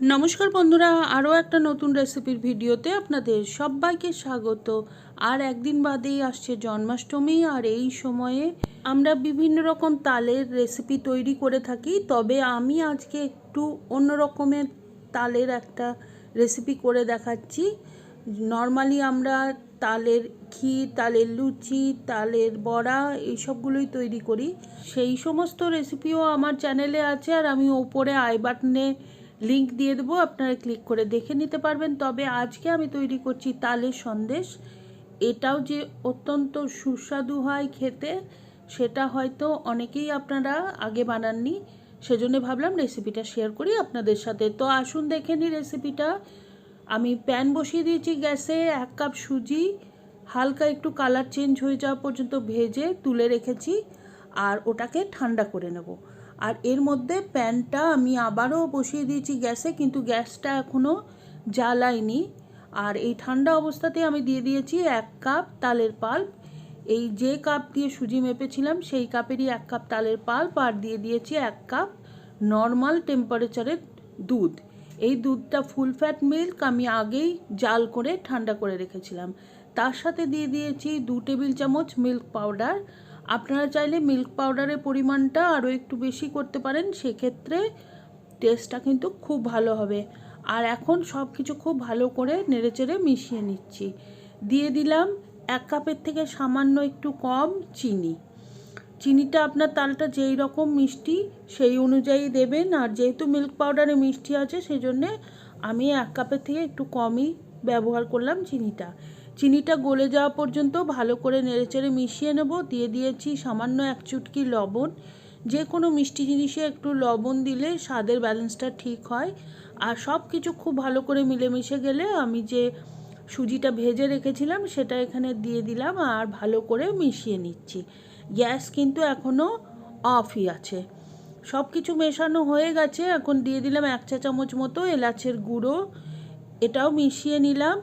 নমস্কার বন্ধুরা, আরও একটা নতুন রেসিপির ভিডিওতে আপনাদের সবাইকে স্বাগত। আর একদিন বাদেই আসছে জন্মাষ্টমী, আর এই সময়ে আমরা বিভিন্ন রকম তালের রেসিপি তৈরি করে থাকি। তবে আমি আজকে একটু অন্য রকমের তালের একটা রেসিপি করে দেখাচ্ছি। নর্মালি আমরা তালের ক্ষীর তালের লুচি, তালের বড়া এইসবগুলোই তৈরি করি। সেই সমস্ত রেসিপিও আমার চ্যানেলে আছে, আর আমি ওপরে আই বাটনে লিংক দিয়ে দেবো, আপনারা ক্লিক করে দেখে নিতে পারবেন। তবে আজকে আমি তৈরি করছি তালের সন্দেশ। এটাও যে অত্যন্ত সুস্বাদু হয় খেতে, সেটা হয়তো অনেকেই আপনারা আগে বানাননি। সেজন্য ভাবলাম রেসিপিটা শেয়ার করি আপনাদের সাথে। তো আসুন দেখে নিই রেসিপিটা আমি প্যান বসিয়ে দিয়েছি গ্যাসে এক কাপ সুজি। হালকা একটু কালার চেঞ্জ হয়ে যাওয়া পর্যন্ত ভেজে তুলে রেখেছি। আর ওটাকে ঠান্ডা করে নেব। আর এর মধ্যে প্যানটা আমি আবারও বসিয়ে দিয়েছি গ্যাসে, কিন্তু গ্যাসটা এখনও জ্বালাইনি। আর এই ঠান্ডা অবস্থাতে আমি দিয়ে দিয়েছি এক কাপ তালের পাল্প। এই যে কাপ দিয়ে সুজি মেপেছিলাম, সেই কাপেরই এক কাপ তালের পাল্প আর দিয়ে দিয়েছি এক কাপ নর্মাল টেম্পারেচারের দুধ। এই দুধটা ফুল ফ্যাট মিল্ক আমি আগেই জাল করে ঠান্ডা করে রেখেছিলাম। তার সাথে দিয়ে দিয়েছি দু টেবিল চামচ মিল্ক পাউডার আপনারা চাইলে মিল্ক পাউডারের পরিমাণটা আরও একটু বেশি করতে পারেন, সেক্ষেত্রে টেস্টটা কিন্তু খুব ভালো হবে। আর এখন সব কিছু খুব ভালো করে নেড়েচেড়ে মিশিয়ে নিচ্ছি। দিয়ে দিলাম এক কাপের থেকে সামান্য একটু কম চিনি। চিনিটা আপনার তালটা যেই রকম মিষ্টি সেই অনুযায়ী দেবেন, আর যেহেতু মিল্ক পাউডারে মিষ্টি আছে সেই জন্যে আমি এক কাপের থেকে একটু কমই ব্যবহার করলাম চিনিটা। চিনিটা গলে যাওয়া পর্যন্ত ভালো করে নেড়েচেড়ে মিশিয়ে নেব। দিয়ে দিয়েছি সামান্য এক চুটকি লবণ। যে কোনো মিষ্টি জিনিসে একটু লবণ দিলে স্বাদের ব্যালেন্সটা ঠিক হয়। আর সব কিছু খুব ভালো করে মিলেমিশে গেলে আমি যে সুজিটা ভেজে রেখেছিলাম সেটা এখানে দিয়ে দিলাম আর ভালো করে মিশিয়ে নিচ্ছি। গ্যাস কিন্তু এখনও অফই আছে। সব কিছু মেশানো হয়ে গেছে। এখন দিয়ে দিলাম এক চা চামচ মতো এলাচের গুঁড়ো। এটাও মিশিয়ে নিলাম।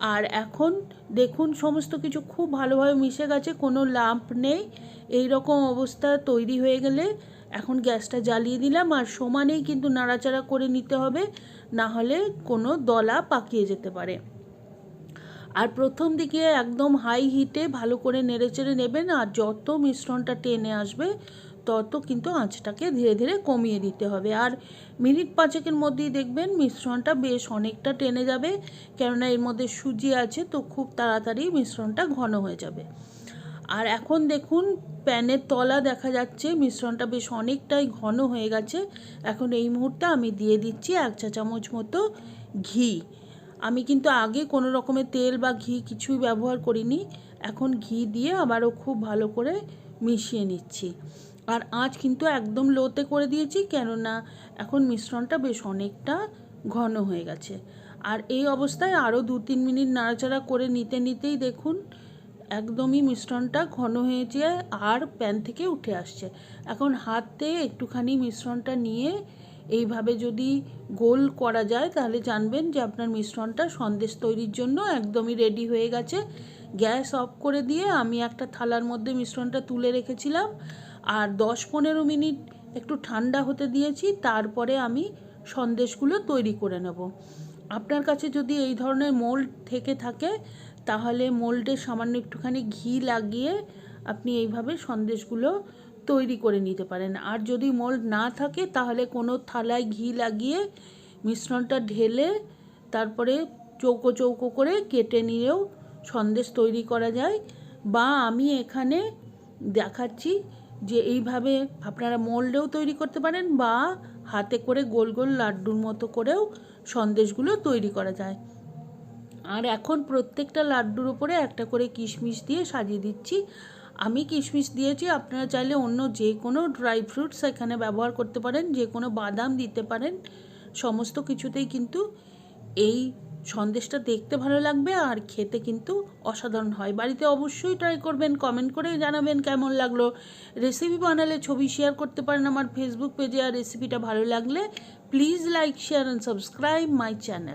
আর এখন দেখুন, সমস্ত কিছু খুব ভালোভাবে মিশে গেছে, কোনো লাম্প নেই এই রকম অবস্থা তৈরি হয়ে গেলে এখন গ্যাসটা জ্বালিয়ে দিলাম, আর সমানেই কিন্তু নাড়াচাড়া করে নিতে হবে, না হলে কোনো দলা পাকিয়ে যেতে পারে। আর প্রথম দিকে একদম হাই হিটে ভালো করে নেড়েচেড়ে নেবেন, আর যত মিশ্রণটা টেনে আসবে তত কিন্তু আঁচটাকে ধীরে ধীরে কমিয়ে দিতে হবে। আর মিনিট পাঁচেকের মধ্যেই দেখবেন মিশ্রণটা বেশ অনেকটা টেনে যাবে। কেননা এর মধ্যে সুজি আছে তো খুব তাড়াতাড়ি মিশ্রণটা ঘন হয়ে যাবে। আর এখন দেখুন প্যানের তলা দেখা যাচ্ছে, মিশ্রণটা বেশ অনেকটাই ঘন হয়ে গেছে। এখন এই মুহূর্তে আমি দিয়ে দিচ্ছি এক চা চামচ মতো ঘি। আমি কিন্তু আগে কোনো রকমের তেল বা ঘি কিছুই ব্যবহার করিনি। এখন ঘি দিয়ে আবারও খুব ভালো করে মিশিয়ে নিচ্ছি। আর আঁচ কিন্তু একদম লোতে করে দিয়েছি, কেননা এখন মিশ্রণটা বেশ অনেকটা ঘন হয়ে গেছে। আর এই অবস্থায় আরও দু তিন মিনিট নাড়াচাড়া করে নিতে নিতেই দেখুন একদমই মিশ্রণটা ঘন হয়েছে আর প্যান থেকে উঠে আসছে। এখন হাতে একটুখানি মিশ্রণটা নিয়ে এইভাবে যদি গোল করা যায়, তাহলে জানবেন যে আপনার মিশ্রণটা সন্দেশ তৈরির জন্য একদমই রেডি হয়ে গেছে। গ্যাস অফ করে দিয়ে আমি একটা থালার মধ্যে মিশ্রণটা তুলে রেখেছিলাম। আর দশ পনেরো মিনিট একটু ঠান্ডা হতে দিয়েছি, তারপরে আমি সন্দেশগুলো তৈরি করে নেব। আপনার কাছে যদি এই ধরনের মোল্ড থেকে থাকে, তাহলে মোল্ডে সামান্য একটুখানি ঘি লাগিয়ে আপনি এইভাবে সন্দেশগুলো তৈরি করে নিতে পারেন। আর যদি মোল্ড না থাকে, তাহলে কোনো থালায় ঘি লাগিয়ে মিশ্রণটা ঢেলে তারপরে চৌকো চৌকো করে কেটে নিয়েও সন্দেশ তৈরি করা যায়। বা আমি এখানে দেখাচ্ছি যে এইভাবে আপনারা মোল্ডেও তৈরি করতে পারেন বা হাতে করে গোল গোল লাড্ডুর মতো করেও সন্দেশগুলো তৈরি করা যায়। আর এখন প্রত্যেকটা লাড্ডুর উপরে একটা করে কিশমিশ দিয়ে সাজিয়ে দিচ্ছি। আমি কিশমিশ দিয়েছি, আপনারা চাইলে অন্য যে কোনো ড্রাই ফ্রুটস এখানে ব্যবহার করতে পারেন, যে কোনো বাদাম দিতে পারেন, সমস্ত কিছুতেই কিন্তু এই সন্দেশটা দেখতে ভালো লাগবে আর খেতে কিন্তু অসাধারণ হয়। বাড়িতে অবশ্যই ট্রাই করবেন কমেন্ট করে জানাবেন কেমন লাগল। রেসিপি বানালে ছবি শেয়ার করতে পারেন আমার ফেসবুক পেজে আর রেসিপিটা ভালো লাগলে please like share and subscribe my channel